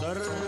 सर्व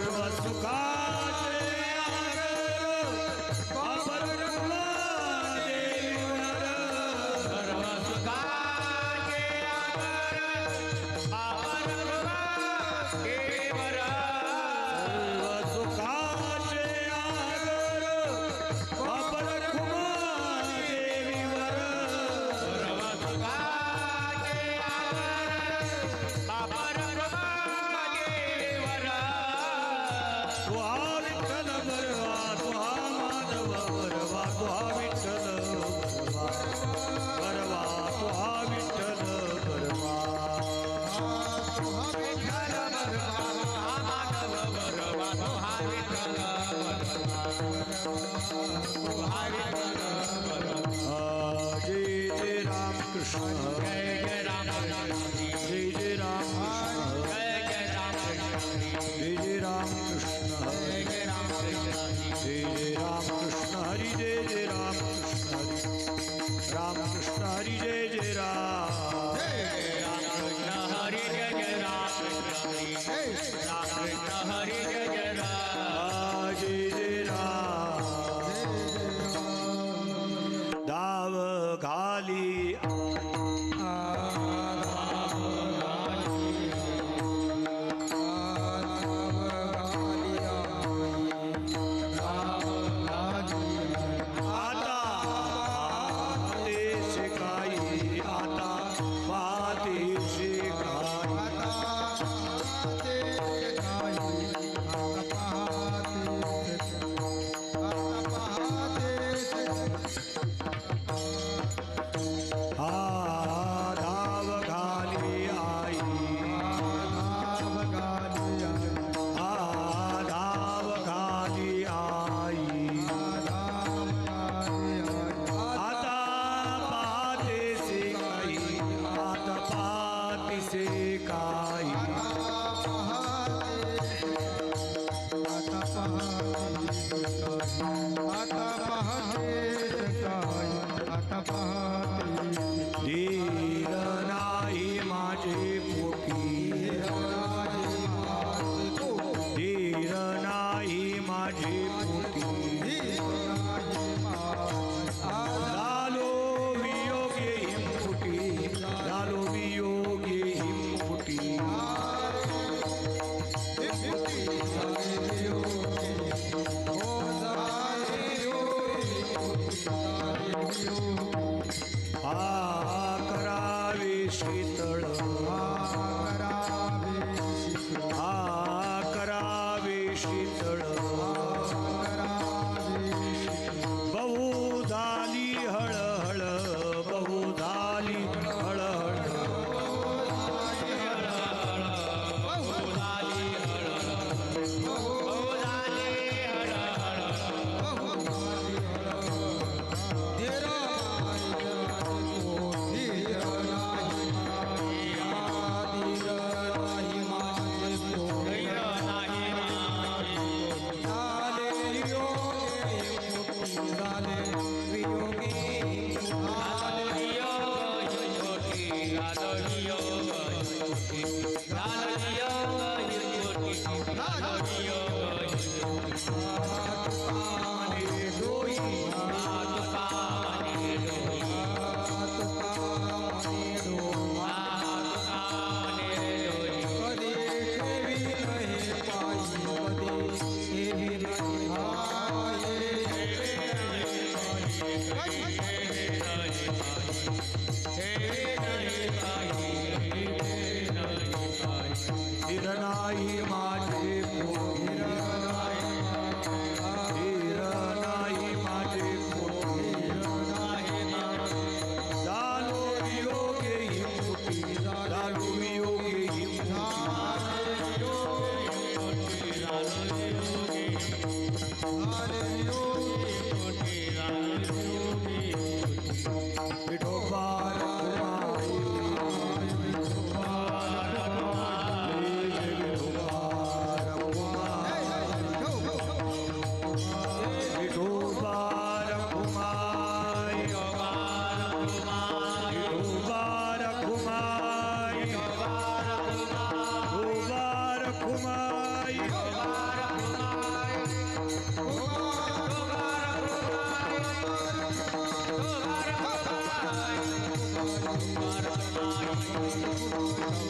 Peace.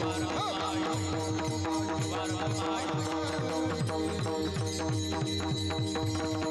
Thank you.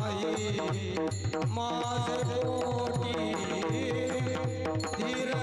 माई माझे पोटी धीर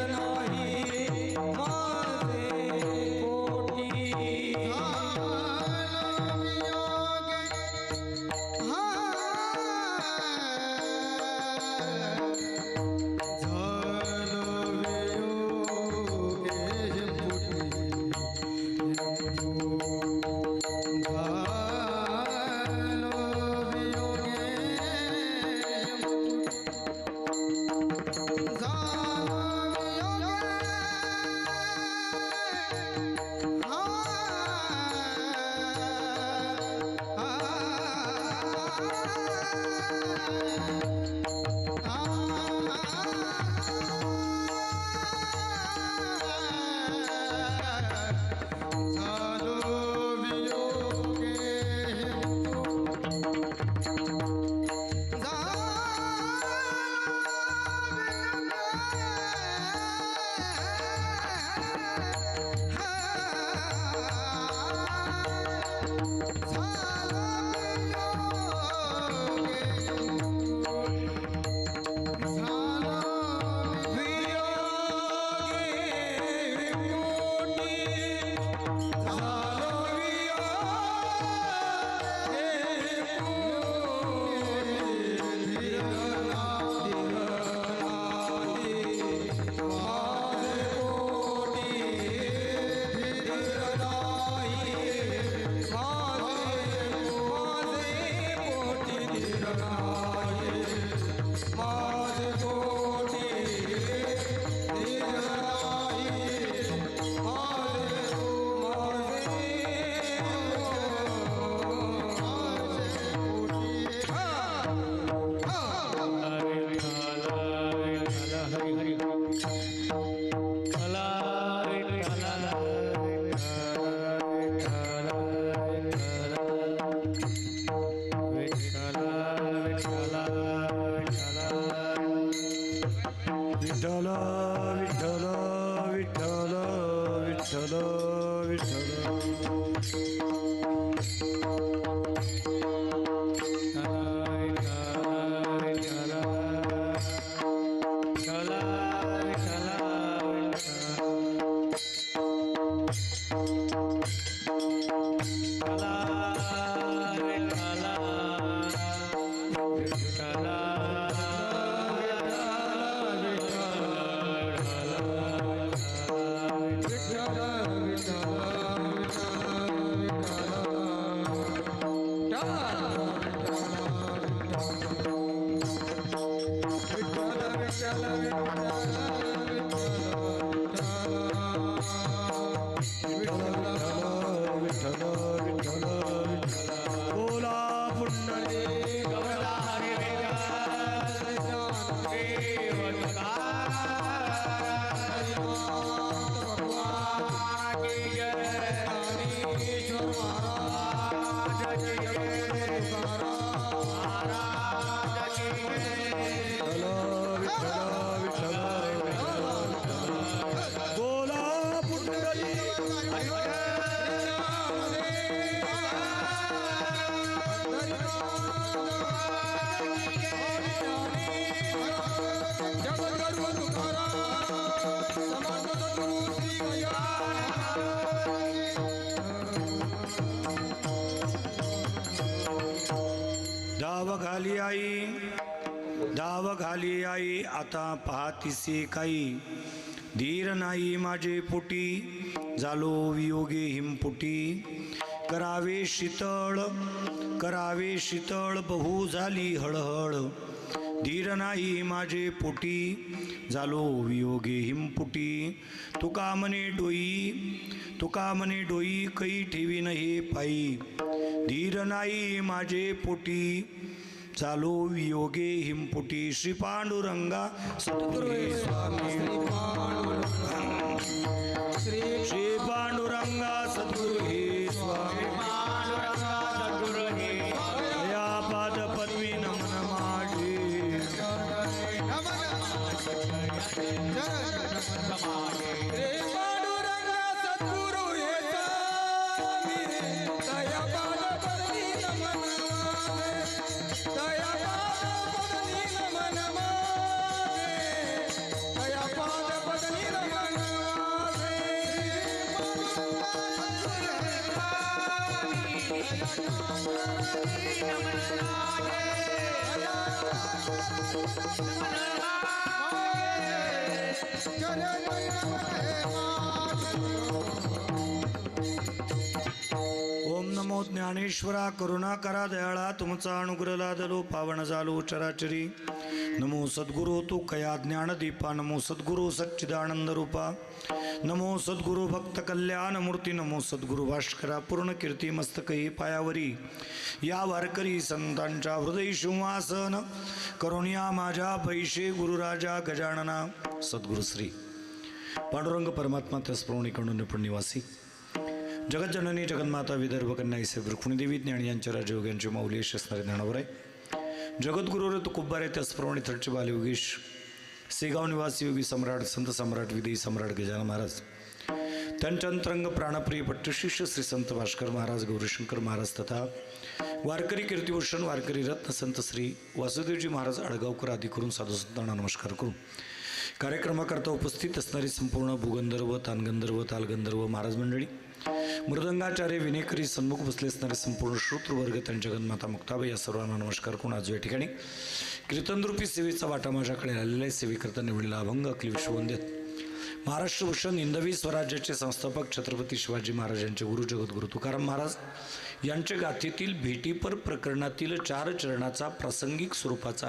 やった! आता पाहतीसे काही. धीर नाही माझे पोटी. झालो वियोगे हिमपुटी. करावे शीतळ करावे शीतळ बहु झाली हळहळ. धीर नाही माझे पोटी. झालो वियोगे हिमपुटी. तुका म्हणे डोई तुका म्हणे डोई कै ठेवी नाही पायी. धीर नाही माझे पोटी. चालो योगे हिमपुटी श्री पांडुरंगा। सद्गुरु हे स्वामी श्री स्वामी दया नमो ज्ञानेश्वरा करुणा करा दयाळा तुमचा अनुग्रह लादलो पावन झालो चराचरी. नमो सद्गुरु तू कया ज्ञानदीपा नमो सद्गुरु सच्चिदानंद रूपा. नमो सद्गुरु भक्त कल्याण मूर्ती नमो सद्गुरु भास्करा पूर्ण कीर्ती मस्तकही पायावरी. या वारकरी संतांच्या हृदय सिंहासन करुणिया माझ्या पैसे गुरुराजा गजानना. सद्गुरु श्री. पांडुरंग परमात्मा त्याचप्रमाणे निपुण निवासी. जगज्जननी जगन्माता विदर्भ कन्या साहेब रुक्मिणीदेवी ज्ञान यांच्या राजयोग्यांची माऊली असणारे ज्ञानावर आहे जगद्गुरु ऋतू कुब्बारे त्याचप्रमाणे थडचे बालयोगीश सेगाव निवासी योगी सम्राट संत सम्राट विदेही सम्राट गजानन महाराज. त्यांच्या अंतरंग प्राणप्रिय पट्टशिष्य श्री संत भास्कर महाराज गौरीशंकर महाराज तथा वारकरी कीर्तिभूषण वारकरी रत्न संत श्री वासुदेवजी महाराज आडगावकर आदी करून साधू संतांना नमस्कार करू कार्यक्रमाकरता उपस्थित असणारी संपूर्ण भूगंधर्व तानगंधर्व तालगंधर्व महाराज मंडळी. मृदंगाचार्य विनेकरी सन्मुख बसले असणारे संपूर्ण श्रोतृवर्ग त्यांच्या जगन्माता मुक्ताबाई या सर्वांना नमस्कार. करून आज या ठिकाणी? कीर्तनरूपी सेवेचा वाटा माझ्याकडे आलेला आहे. सेवेकरता निवडलेला अभंग अखिल विश्ववंद्यात महाराष्ट्र भूषण हिंदवी स्वराज्याचे संस्थापक छत्रपती शिवाजी महाराजांचे गुरु जगद्गुरु तुकाराम महाराज यांच्या गाथेतील भेटीपर प्रकरणातील चार चरणाचा प्रासंगिक स्वरूपाचा